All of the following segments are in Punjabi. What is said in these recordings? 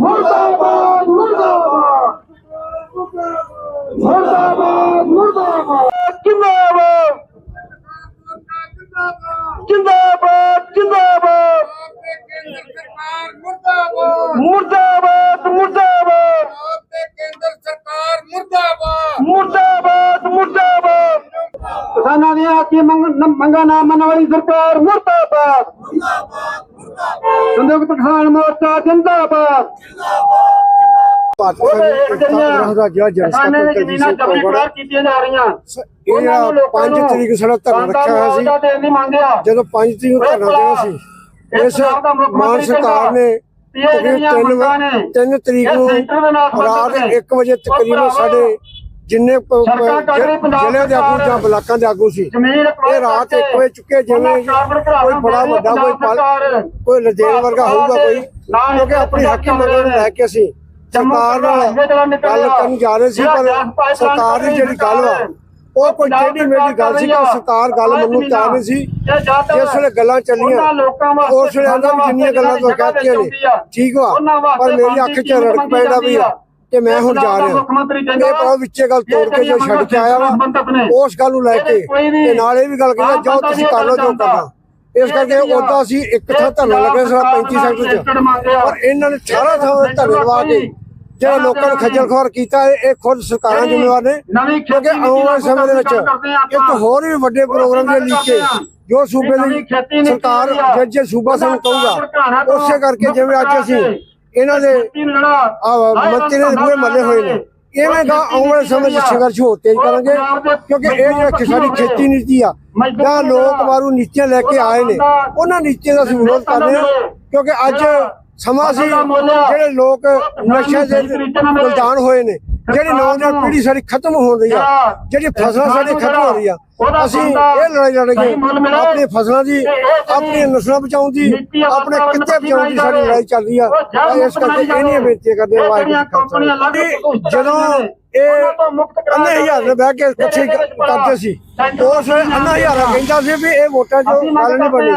ਮੁਰਦਾਬਾਦ ਮੁਰਦਾਬਾਦ। ਮੁਰਦਾਬਾਦ ਮੁਰਦਾਬਾਦ ਜਿੰਦਾਬਾਦ। ਜਿੰਦਾਬਾਦ ਜਿੰਦਾਬਾਦ। ਮੁਰਦਾਬਾਦ ਮੁਰਦਾਬਾਦ। ਮੁਰਦਾਬਾਦ ਮੁਰਦਾਬਾਦ। ਕਿਸਾਨਾਂ ਦੀਆਂ ਆਖੀ ਮੰਗਾਂ ਨਾ ਮੰਨਣ ਵਾਲੀ ਸਰਕਾਰ ਮੁਰਦਾਬਾਦ। ਜਾ ਰਹੀਆਂ। ਇਹ ਜਿਹੜਾ ਪੰਜ ਤਰੀਕ ਸਾਡਾ ਧਰਨਾ ਰੱਖਿਆ ਹੋਇਆ ਸੀ। ਸੀ ਨਹੀਂ ਮੰਗਿਆ ਜਦੋਂ 5 ਤਰੀਕ ਨੂੰ ਧਰਨਾ ਦੇਣਾ ਸੀ। ਇਸ ਮਾਨ ਸਰਕਾਰ ਨੇ ਤਕਰੀਬਨ ਤਿੰਨ ਤਿੰਨ ਤਰੀਕ ਨੂੰ ਰਾਤ 1 ਵਜੇ ਤਕਰੀਬਨ ਸਾਡੇ ਜਿੰਨੇ ਪ- ਪ- ਜ਼ਿਲ੍ਹੇ ਦੇ ਆਗੂ ਜਾਂ ਬਲਾਕਾਂ ਦੇ ਆਗੂ ਸੀ। ਜ਼ਮੀਨ ਇਹ ਰਾਤ 1 ਵਜੇ ਚੁੱਕੇ ਜਿਵੇਂ ਕੋਈ ਬੜਾ ਵੱਡਾ ਕੋਈ ਪਲ ਕੋਈ ਲਦੇਲ ਵਰਗਾ ਹੋਊਗਾ ਕੋਈ ਕਿਉਂਕਿ ਆਪਣੀ ਹੱਕੀ ਮੰਗਾਂ ਨੂੰ ਲੈ ਕੇ ਅਸੀਂ ਸਰਕਾਰ ਨਾਲ ਗੱਲ ਕਰਨ ਜਾ ਰਹੇ ਸੀ ਪਰ ਸਰਕਾਰ ਦੀ ਜਿਹੜੀ ਗੱਲ ਵਾ ਉਹ ਕੋਈ ਟੇਢੀ ਮੇਢੀ ਗੱਲ ਸੀ ਕਿ ਸਰਕਾਰ ਗੱਲ ਮੰਨੂ ਨਹੀਂ ਸੀ। ਜਿਸ ਵੇਲੇ ਗੱਲਾਂ ਚੱਲੀਆਂ ਉਸ ਵੇਲੇ ਆਂਦਾ ਵੀ ਜਿੰਨੀਆਂ ਗੱਲਾਂ ਤੋਂ ਕਹਤੀਆਂ ਨੇ। ਠੀਕ ਵਾ ਪਰ ਮੇਰੀ ਅੱਖ 'ਚ ਰੜਕ ਪੈਂਦਾ ਵੀ ਆ। ਕਿ ਮੈਂ ਹੁਣ ਜਾ ਰਿਹਾ। ਇਹ ਪਰ ਵਿੱਚੇ ਗੱਲ ਤੋੜ ਕੇ ਜੋ ਛੱਡ ਕੇ ਆਇਆ ਵਾ ਉਸ ਗੱਲ ਨੂੰ ਲੈ ਕੇ ਤੇ ਨਾਲ ਇਹ ਵੀ ਗੱਲ ਕਹਿੰਦਾ ਜਾਓ ਤੁਸੀਂ ਕਰ ਲਓ ਜੋ ਕਰਨਾ। ਇਸ ਕਰਕੇ ਉਦਾਂ ਅਸੀਂ ਇੱਕ ਥਾਂ ਧਰਨਾ ਲੱਗਿਆ ਸਾਡਾ 35 ਸੈਕਟਰ 'ਚ। ਪਰ ਇਹਨਾਂ ਨੇ 18 ਥਾਂ ਧਰਨੇ ਲਵਾ ਕੇ ਜਿਹੜਾ ਲੋਕਾਂ ਨੂੰ ਖੱਜਲ ਖੁਆਰ ਕੀਤਾ ਇਹ ਖੁਦ ਸਰਕਾਰਾਂ ਜ਼ਿੰਮੇਵਾਰ ਨੇ। ਕਿਉਂਕਿ ਆਉਣ ਵਾਲੇ ਸਮੇਂ ਦੇ ਵਿੱਚ ਇੱਕ ਹੋਰ ਵੀ ਵੱਡੇ ਪ੍ਰੋਗਰਾਮ ਦੇ ਲੀਕੇ ਜੋ ਸੂਬੇ ਦੀ ਸਰਕਾਰ ਜੇ ਸੂਬਾ ਸਾਨੂੰ ਕਹੂਗਾ। ਉਸੇ ਕਰਕੇ ਜਿਵੇਂ ਅੱਜ ਅਸੀਂ ਇਹਨਾਂ ਦੇ ਆਹ ਮੰਤਰੀ ਦੇ ਪੂਰੇ ਮੱਲੇ ਹੋਏ ਨੇ। ਇਵੇਂ ਦਾ ਆਉਣ ਵਾਲੇ ਸਮੇਂ 'ਚ ਸੰਘਰਸ਼ ਹੋਰ ਤੇਜ਼ ਕਰਾਂਗੇ ਕਿਉਂਕਿ ਇਹ ਜਿਹੜਾ ਸਾਡੀ ਖੇਤੀ ਨੀਤੀ ਆ। ਜਾਂ ਲੋਕ ਬਾਰੂ ਨੀਤੀਆਂ ਲੈ ਕੇ ਆਏ ਨੇ ਉਹਨਾਂ ਨੀਤੀਆਂ ਦਾ ਅਸੀਂ ਵਿਰੋਧ ਕਰਦੇ ਹਾਂ ਕਿਉਂਕਿ ਅੱਜ ਸਮਾਂ ਸੀ ਜਿਹੜੇ ਲੋਕ ਨਸ਼ਿਆਂ ਦੇ ਗੁਲਤਾਨ ਹੋਏ ਨੇ। ਜਿਹੜੀ ਨੌਜਵਾਨ ਪੀੜ੍ਹੀ ਸਾਡੀ ਖਤਮ ਹੋ ਰਹੀ ਆ ਜਿਹੜੀ ਫਸਲਾਂ ਸਾਡੀ ਖਤਮ ਹੋ ਰਹੀ ਆ ਅਸੀਂ ਇਹ ਲੜਾਈ ਲੜਾਂਗੇ ਆਪਣੀ ਫਸਲਾਂ ਦੀ ਆਪਣੀਆਂ ਨਸਲਾਂ ਬਚਾਉਣ ਦੀ ਆਪਣੇ ਕਿੱਤੇ ਬਚਾਉਣ ਦੀ ਸਾਡੀ ਲੜਾਈ ਚੱਲ ਰਹੀ ਆ। ਇਸ ਕਰਕੇ ਇਹ ਨਹੀਂ ਬੇਨਤੀ ਕਰਦੇ ਆ ਵਾਹਿਗੁਰੂ। ਜਦੋਂ ਇਹ ਅੰਨੇ ਹਜ਼ਾਰ ਨੇ ਬਹਿ ਕੇ ਇਕੱਠੇ ਕਰਦੇ ਸੀ ਉਸ ਅੰਨਾ ਹਜ਼ਾਰਾ ਕਹਿੰਦਾ ਸੀ ਵੀ ਇਹ ਵੋਟਾਂ ਜੋ ਗੱਲ ਨਹੀਂ ਬਣੀ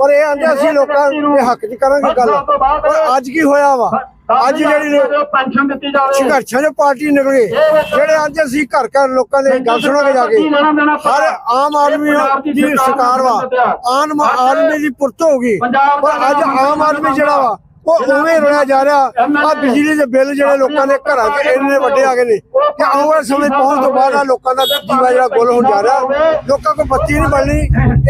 ਪਰ ਇਹ ਆਂਦੇ ਅਸੀਂ ਲੋਕਾਂ ਦੇ ਹੱਕ 'ਚ ਕਰਾਂਗੇ ਗੱਲ। ਪਰ ਅੱਜ ਕੀ ਹੋਇਆ ਵਾ? ਅੱਜ ਜਿਹੜੀ ਨੇ ਪੈਨਸ਼ਨ ਦਿੱਤੀ ਜਾ ਰਹੀ ਹੈ ਸੰਘਰਸ਼ਾਂ ਦੇ ਪਾਰਟੀ ਨਿਕਲੇ। ਜਿਹੜੇ ਅੱਜ ਅਸੀਂ ਘਰ ਘਰ ਲੋਕਾਂ ਦੇ ਗੱਲ ਸੁਣਾਂਗੇ ਜਾ ਕੇ। ਹਰ ਆਮ ਆਦਮੀ ਦੀ ਸਰਕਾਰ ਵਾ। ਆਮ ਆਦਮੀ ਦੀ ਪੁਰਤ ਹੋ ਗਈ ਪਰ ਅੱਜ ਆਮ ਆਦਮੀ ਜਿਹੜਾ ਵਾ ਉਹ ਉਵੇਂ ਰੋਇਆ ਜਾ ਰਿਹਾ। ਆ ਬਿਜਲੀ ਦੇ ਬਿੱਲ ਜਿਹੜੇ ਲੋਕਾਂ ਦੇ ਘਰਾਂ 'ਚ ਇੰਨੇ ਵੱਡੇ ਆ ਗਏ ਨੇ। ਕਿ ਆਉਣ ਵਾਲੇ ਸਮੇਂ ਪਹੁੰਚ ਤੋਂ ਬਾਅਦ ਆ ਲੋਕਾਂ ਦਾ ਜੀਵਾ ਜਿਹੜਾ ਗੁੱਲ ਹੋਣ ਜਾ ਰਿਹਾ। ਲੋਕਾਂ ਕੋਲ ਬੱਤੀ ਨਹੀਂ ਬਣਨੀ।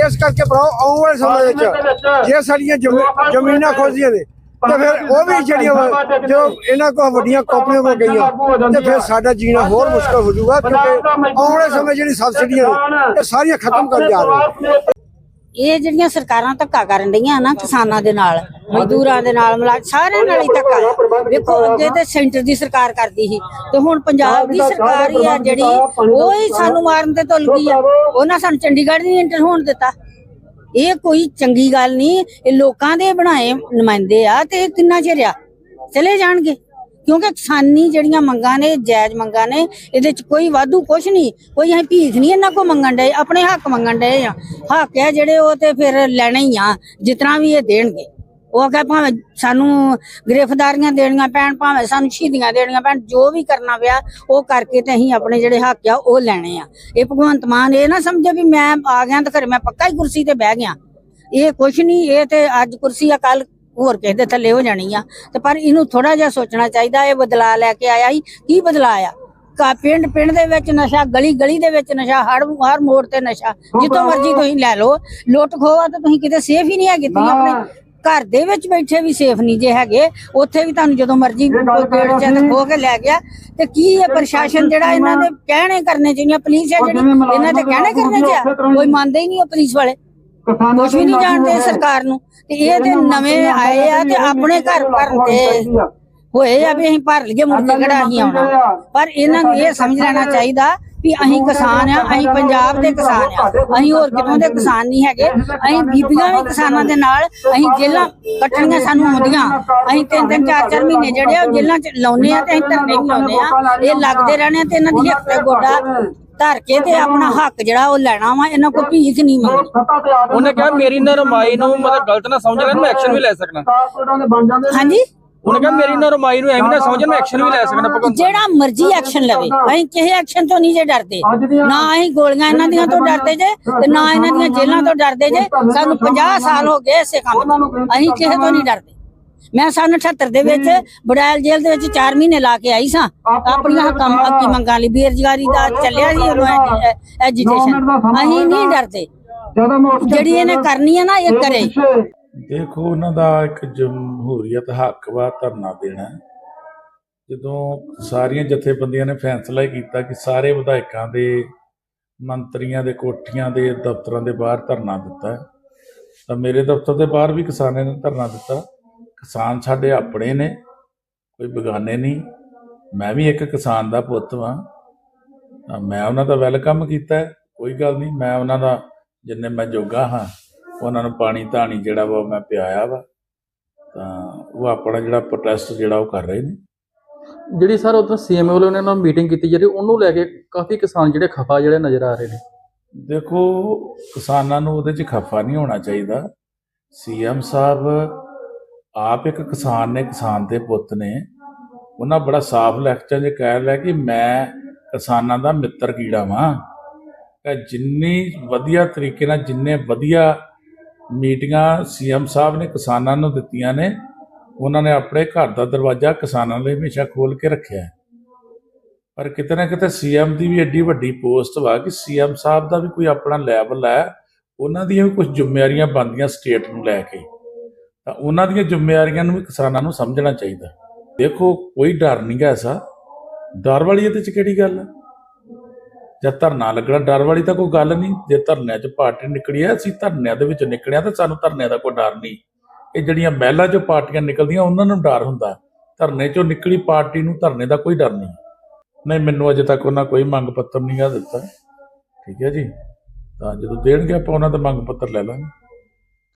ਇਸ ਕਰਕੇ ਭਰਾਓ ਆਉਣ ਵਾਲੇ ਸਮੇਂ ਵਿੱਚ ਜੇ ਸਾਡੀਆਂ ਜ਼ਮੀ- ਜ਼ਮੀਨਾਂ ਖੋਜੀਆਂ ਨੇ ਤੇ ਫਿਰ ਉਹ ਵੀ ਜਿਹੜੀਆਂ ਵਾ, ਜੋ ਇਹਨਾਂ ਕੋਲ ਵੱਡੀਆਂ ਕੰਪਨੀਆਂ ਕੋਲ ਗਈਆਂ ਤੇ ਫਿਰ ਸਾਡਾ ਜੀਣਾ ਹੋਰ ਮੁਸ਼ਕਲ ਹੋ ਜਾਊਗਾ ਕਿਉਂਕਿ ਆਉਣ ਵਾਲੇ ਸਮੇਂ ਜਿਹੜੀ ਸਬਸਿਡੀਆਂ ਇਹ ਸਾਰੀਆਂ ਖਤਮ ਕਰ ਜਾ ਰਹੇ ਇਹ ਜਿਹੜੀਆਂ ਸਰਕਾਰਾਂ ਧੱਕਾ ਕਰਨ ਰਹੀਆਂ ਨਾ ਕਿਸਾਨਾਂ ਦੇ ਨਾਲ ਮਜ਼ਦੂਰਾਂ ਦੇ ਨਾਲ ਮਲਾ ਸਾਰਿਆਂ ਨਾਲ ਹੀ ਧੱਕਾ। ਵੇਖੋ ਅੱਗੇ ਤੇ ਸੈਂਟਰ ਦੀ ਸਰਕਾਰ ਕਰਦੀ ਸੀ। ਤੇ ਹੁਣ ਪੰਜਾਬ ਦੀ ਸਰਕਾਰ ਹੀ ਆ ਜਿਹੜੀ ਉਹ ਹੀ ਸਾਨੂੰ ਮਾਰਨ ਤੇ ਤੁੱਲ ਗਈ ਆ। ਉਹਨਾਂ ਸਾਨੂੰ ਚੰਡੀਗੜ੍ਹ ਨਹੀਂ ਇੰਟਰ ਹੋਣ ਦਿੱਤਾ। ਇਹ ਕੋਈ ਚੰਗੀ ਗੱਲ ਨਹੀਂ, ਇਹ ਲੋਕਾਂ ਦੇ ਬਣਾਏ ਨੁਮਾਇੰਦੇ ਆ ਤੇ ਇਹ ਕਿੰਨਾ ਚਿਰ ਆ? ਚਲੇ ਜਾਣਗੇ। ਕਿਉਂਕਿ ਕਿਸਾਨੀ ਜਿਹੜੀਆਂ ਮੰਗਾਂ ਨੇ, ਜਾਇਜ਼ ਮੰਗਾਂ ਨੇ, ਇਹਦੇ ਚ ਕੋਈ ਵਾਧੂ ਕੁਛ ਨਹੀਂ। ਕੋਈ ਅਸੀਂ ਭੀਖ ਨਹੀਂ ਇਹਨਾਂ ਕੋ ਮੰਗਣ ਡਏ, ਆਪਣੇ ਹੱਕ ਮੰਗਣ ਡਏ ਆ। ਹੱਕ ਹੈ ਜਿਹੜੇ ਉਹ ਤੇ ਫਿਰ ਲੈਣੇ ਹੀ ਆ ਜਿਤਨਾ ਵੀ ਇਹ ਦੇਣਗੇ। ਉਹ ਕਹੇ ਭਾਵੇਂ ਸਾਨੂੰ ਗ੍ਰਿਫਤਾਰੀਆਂ ਦੇਣੀਆਂ ਪੈਣ ਭਾਵੇਂ ਸਾਨੂੰ ਸ਼ਹੀਦੀਆਂ ਦੇਣੀਆਂ ਪੈਣ ਜੋ ਵੀ ਕਰਨਾ ਪਿਆ ਉਹ ਕਰਕੇ ਤੇ ਅਸੀਂ ਆਪਣੇ ਜਿਹੜੇ ਹੱਕ ਆ ਉਹ ਲੈਣੇ ਆ। ਇਹ ਭਗਵੰਤ ਮਾਨ ਇਹ ਨਾ ਸਮਝੇ ਵੀ ਮੈਂ ਆ ਗਿਆ ਤਾਂ ਘਰੇ ਮੈਂ ਪੱਕਾ ਹੀ ਕੁਰਸੀ ਤੇ ਬਹਿ ਗਿਆ। ਇਹ ਕੁਛ ਨਹੀਂ ਇਹ ਤੇ ਅੱਜ ਕੁਰਸੀ ਆ ਕੱਲ ਹੋਰ ਕਿਸੇ ਦੇ ਥੱਲੇ ਹੋ ਜਾਣੀ ਆ। ਤੇ ਪਰ ਇਹਨੂੰ ਥੋੜਾ ਜਿਹਾ ਸੋਚਣਾ ਚਾਹੀਦਾ ਇਹ ਬਦਲਾ ਲੈ ਕੇ ਆਇਆ ਹੀ ਕੀ ਬਦਲਾ ਆ? ਕਾ ਪਿੰਡ ਪਿੰਡ ਦੇ ਵਿੱਚ ਨਸ਼ਾ ਗਲੀ ਗਲੀ ਦੇ ਵਿੱਚ ਨਸ਼ਾ ਹਰ ਹਰ ਮੋੜ ਤੇ ਨਸ਼ਾ ਜਿੱਥੋਂ ਮਰਜ਼ੀ ਤੁਸੀਂ ਲੈ ਲਓ। ਲੁੱਟ ਖੋਆ ਤਾਂ ਤੁਸੀਂ ਕਿਤੇ ਸੇਫ ਹੀ ਨਹੀਂ ਹੈਗੇ ਤੁਸੀਂ ਆਪਣੇ ਘਰ ਦੇ ਵਿੱਚ ਬੈਠੇ ਵੀ ਸੇਫ ਨਹੀਂ ਜੇ ਹੈਗੇ ਉੱਥੇ ਵੀ ਤੁਹਾਨੂੰ ਜਦੋਂ ਮਰਜ਼ੀ ਕੋਈ ਗੇਟ ਚ ਖੋ ਕੇ ਲੈ ਗਿਆ। ਤੇ ਕੀ ਇਹ ਪ੍ਰਸ਼ਾਸਨ ਜਿਹੜਾ ਇਹਨਾਂ ਦੇ ਕਹਿਣੇ ਕਰਨੇ ਚਾਹੀਏ ਪੁਲਿਸ ਹੈ ਜਿਹੜੀ ਇਹਨਾਂ ਦੇ ਕਹਿਣੇ ਕਰਨੇ ਚਾਹੀਏ ਕੋਈ ਮੰਨਦਾ ਹੀ ਨਹੀਂ ਉਹ ਪੁਲਿਸ ਵਾਲੇ। ਕੁਝ ਵੀ ਨਹੀਂ ਜਾਣਦੇ ਸਰਕਾਰ ਨੂੰ। ਤੇ ਇਹ ਤੇ ਨਵੇਂ ਆਏ ਆ ਤੇ ਆਪਣੇ ਘਰ ਭਰਨ ਤੇ ਹੋਏ ਆ ਵੀ ਅਸੀਂ ਭਰ ਲਈਏ ਮੁੜ ਕੇ ਕਿਹੜਾ ਅਸੀਂ ਆਉਣਾ। ਪਰ ਇਹਨਾਂ ਨੂੰ ਇਹ ਸਮਝ ਲੈਣਾ ਚਾਹੀਦਾ ਵੀ ਅਸੀਂ ਕਿਸਾਨ ਆ ਅਸੀਂ ਪੰਜਾਬ ਦੇ ਕਿਸਾਨ ਆ। ਅਸੀਂ ਹੋਰ ਕਿਤੋਂ ਦੇ ਕਿਸਾਨ ਨਹੀਂ ਹੈਗੇ। ਅਸੀਂ ਬੀਬੀਆਂ ਵੀ ਕਿਸਾਨਾਂ ਦੇ ਨਾਲ। ਅਸੀਂ ਜੇਲਾਂ ਕੱਟਣੀਆਂ ਸਾਨੂੰ ਆਉਂਦੀਆਂ। ਅਸੀਂ ਤਿੰਨ ਤਿੰਨ ਚਾਰ ਚਾਰ ਮਹੀਨੇ ਜਿਹੜੇ ਆ ਉਹ ਜੇਲਾਂ ਚ ਲਾਉਨੇ ਆ ਤੇ ਅਸੀਂ ਧਰਨੇ ਵੀ ਲਾਉਨੇ ਆ। ਇਹ ਲੱਗਦੇ ਰਹਿਣੇ ਆ ਤੇ ਇਹਨਾਂ ਦੀ ਹਿੱਕ ਗੋਡਾ ਧਰ ਕੇ ਤੇ ਆਪਣਾ ਹੱਕ ਜਿਹੜਾ ਉਹ ਲੈਣਾ ਵਾ ਇਹਨਾਂ ਕੋਲ ਭੀਖ ਨਹੀਂ ਮੰਗਣੀ। ਉਹਨੇ ਕਿਹਾ ਮੇਰੀ ਨਰਮਾਈ ਨੂੰ ਮਤਲਬ ਗਲਤ ਨਾ ਸਮਝ ਲੈਣ ਮੈਂ ਐਕਸ਼ਨ ਵੀ ਲੈ ਸਕਣਾ ਹਾਂਜੀ? ਉਹਨੇ ਕਿਹਾ ਮੇਰੀ ਨਰਮਾਈ ਨੂੰ ਐਵੇਂ ਨਾ ਸਮਝਣ ਮੈਂ ਐਕਸ਼ਨ ਵੀ ਲੈ ਸਕਦਾ ਭਗਵੰਤ। ਜਿਹੜਾ ਮਰਜ਼ੀ ਐਕਸ਼ਨ ਲਵੇ। ਅਸੀਂ ਕਿਸੇ ਐਕਸ਼ਨ ਤੋਂ ਨਹੀਂ ਜੇ ਡਰਦੇ। ਨਾ ਅਸੀਂ ਗੋਲੀਆਂ ਇਹਨਾਂ ਦੀਆਂ ਤੋਂ ਡਰਦੇ ਜੇ ਤੇ ਨਾ ਇਹਨਾਂ ਦੀਆਂ ਜੇਲ੍ਹਾਂ ਤੋਂ ਡਰਦੇ ਜੇ। ਸਾਨੂੰ 50 ਸਾਲ ਹੋ ਗਏ ਇਸੇ ਕੰਮ ਤੋਂ। ਅਸੀਂ ਕਿਸੇ ਤੋਂ ਨਹੀਂ ਡਰਦੇ। ਮੈਂ ਸਨ 78 ਦੇ ਵਿੱਚ ਬੜੈਲ ਜੇਲ੍ਹ ਦੇ ਵਿੱਚ 4 ਮਹੀਨੇ ਲਾ ਕੇ ਆਈ ਸਾਂ। ਆਪਣੀਆਂ ਹੱਕਾਂ ਹੱਕੀ ਮੰਗਾਂ ਲਈ ਬੇਰੁਜ਼ਗਾਰੀ ਦਾ ਚੱਲਿਆ ਸੀ ਉਦੋਂ ਐਜੀਟੇਸ਼ਨ ਅਸੀਂ ਨਹੀਂ ਡਰਦੇ। ਜਿਹੜੀ ਇਹਨੇ ਕਰਨੀ ਹੈ ਨਾ ਇਹ ਕਰੇ। ਦੇਖੋ, ਉਹਨਾਂ ਦਾ ਇੱਕ ਜਮਹੂਰੀਅਤ ਹੱਕ ਵਾ, ਧਰਨਾ ਦੇਣਾ। ਜਦੋਂ ਸਾਰੀਆਂ ਜਥੇਬੰਦੀਆਂ ਨੇ ਫੈਸਲਾ ਹੀ ਕੀਤਾ ਕਿ ਸਾਰੇ ਵਿਧਾਇਕਾਂ ਦੇ, ਮੰਤਰੀਆਂ ਦੇ, ਕੋਠੀਆਂ ਦੇ, ਦਫ਼ਤਰਾਂ ਦੇ ਬਾਹਰ ਧਰਨਾ ਦਿੱਤਾ। ਤਾਂ ਮੇਰੇ ਦਫ਼ਤਰ ਦੇ ਬਾਹਰ ਵੀ ਕਿਸਾਨਾਂ ਨੇ ਧਰਨਾ ਦਿੱਤਾ। ਕਿਸਾਨ ਸਾਡੇ ਆਪਣੇ ਨੇ, ਕੋਈ ਬੇਗਾਨੇ ਨਹੀਂ। ਮੈਂ ਵੀ ਇੱਕ ਕਿਸਾਨ ਦਾ ਪੁੱਤ ਵਾਂ। ਤਾਂ ਮੈਂ ਉਹਨਾਂ ਦਾ ਵੈਲਕਮ ਕੀਤਾ। ਕੋਈ ਗੱਲ ਨਹੀਂ, ਮੈਂ ਉਹਨਾਂ ਦਾ, ਜਿੰਨੇ ਮੈਂ ਜੋਗਾ ਹਾਂ ਉਹਨਾਂ ਨੂੰ ਪਾਣੀ ਧਾਣੀ ਜਿਹੜਾ ਵਾ ਮੈਂ ਪਿਆਇਆ ਵਾ। ਤਾਂ ਉਹ ਆਪਣਾ ਜਿਹੜਾ ਪ੍ਰੋਟੈਸਟ ਜਿਹੜਾ ਉਹ ਕਰ ਰਹੇ ਨੇ। ਜਿਹੜੀ ਸਰ ਉਦੋਂ ਸੀਐਮ ਵੱਲੋਂ ਉਹਨਾਂ ਨਾਲ ਮੀਟਿੰਗ ਕੀਤੀ ਜਿਹੜੀ ਉਹਨੂੰ ਲੈ ਕੇ ਕਾਫੀ ਕਿਸਾਨ ਜਿਹੜੇ ਖਫਾ ਜਿਹੜੇ ਨਜ਼ਰ ਆ ਰਹੇ ਨੇ। ਦੇਖੋ ਕਿਸਾਨਾਂ ਨੂੰ ਉਹਦੇ 'ਚ ਖਫਾ ਨਹੀਂ ਹੋਣਾ ਚਾਹੀਦਾ। ਸੀਐਮ ਸਾਹਿਬ ਆਪ ਇੱਕ ਕਿਸਾਨ ਨੇ ਕਿਸਾਨ ਦੇ ਪੁੱਤ ਨੇ। ਉਹਨਾਂ ਬੜਾ ਸਾਫ਼ ਲੈਕਚਰ 'ਚ ਕਹਿ ਲਿਆ ਕਿ ਮੈਂ ਕਿਸਾਨਾਂ ਦਾ ਮਿੱਤਰ ਕੀੜਾ ਵਾਂ। ਕਿ ਜਿੰਨੀ ਵਧੀਆ ਤਰੀਕੇ ਨਾਲ ਜਿੰਨੇ ਵਧੀਆ ਮੀਟਿੰਗਾਂ ਸੀਐਮ ਸਾਹਿਬ ਨੇ ਕਿਸਾਨਾਂ ਨੂੰ ਦਿੱਤੀਆਂ ਨੇ, ਉਹਨਾਂ ਨੇ ਆਪਣੇ ਘਰ ਦਾ ਦਰਵਾਜ਼ਾ ਕਿਸਾਨਾਂ ਲਈ ਹਮੇਸ਼ਾ ਖੋਲ ਕੇ ਰੱਖਿਆ ਹੈ। ਪਰ ਕਿਤੇ ਨਾ ਕਿਤੇ ਸੀਐਮ ਦੀ ਵੀ ਐਡੀ ਵੱਡੀ ਪੋਸਟ ਵਾ ਕਿ ਸੀਐਮ ਸਾਹਿਬ ਦਾ ਵੀ ਕੋਈ ਆਪਣਾ ਲੈਵਲ ਹੈ, ਉਹਨਾਂ ਦੀਆਂ ਵੀ ਕੁਝ ਜ਼ਿੰਮੇਵਾਰੀਆਂ ਬਣਦੀਆਂ ਸਟੇਟ ਨੂੰ ਲੈ ਕੇ। ਤਾਂ ਉਹਨਾਂ ਦੀਆਂ ਜ਼ਿੰਮੇਵਾਰੀਆਂ ਨੂੰ ਵੀ ਕਿਸਾਨਾਂ ਨੂੰ ਸਮਝਣਾ ਚਾਹੀਦਾ। ਦੇਖੋ, ਕੋਈ ਡਰ ਨਹੀਂ ਹੈ ਐਸਾ। ਡਰ ਵਾਲੀ ਇਹਦੇ ਚ ਕਿਹੜੀ ਗੱਲ ਹੈ? ਜਦ ਧਰਨਾ ਲੱਗਣਾ, ਡਰ ਵਾਲੀ ਤਾਂ ਕੋਈ ਗੱਲ ਨਹੀਂ। ਜੇ ਧਰਨਿਆਂ 'ਚ ਪਾਰਟੀ ਨਿਕਲੀ ਹੈ, ਅਸੀਂ ਧਰਨਿਆਂ ਦੇ ਵਿੱਚ ਨਿਕਲਿਆ ਤਾਂ ਸਾਨੂੰ ਧਰਨਿਆਂ ਦਾ ਕੋਈ ਡਰ ਨਹੀਂ। ਇਹ ਜਿਹੜੀਆਂ ਮਹਿਲਾ 'ਚੋਂ ਪਾਰਟੀਆਂ ਨਿਕਲਦੀਆਂ, ਉਹਨਾਂ ਨੂੰ ਡਰ ਹੁੰਦਾ। ਧਰਨੇ 'ਚੋਂ ਨਿਕਲੀ ਪਾਰਟੀ ਨੂੰ ਧਰਨੇ ਦਾ ਕੋਈ ਡਰ ਨਹੀਂ। ਨਹੀਂ, ਮੈਨੂੰ ਅਜੇ ਤੱਕ ਉਹਨਾਂ ਕੋਈ ਮੰਗ ਪੱਤਰ ਨਹੀਂ ਆ ਦਿੱਤਾ। ਠੀਕ ਹੈ ਜੀ? ਤਾਂ ਜਦੋਂ ਦੇਣਗੇ ਆਪਾਂ ਉਹਨਾਂ ਦਾ ਮੰਗ ਪੱਤਰ ਲੈ ਲਾਂਗੇ।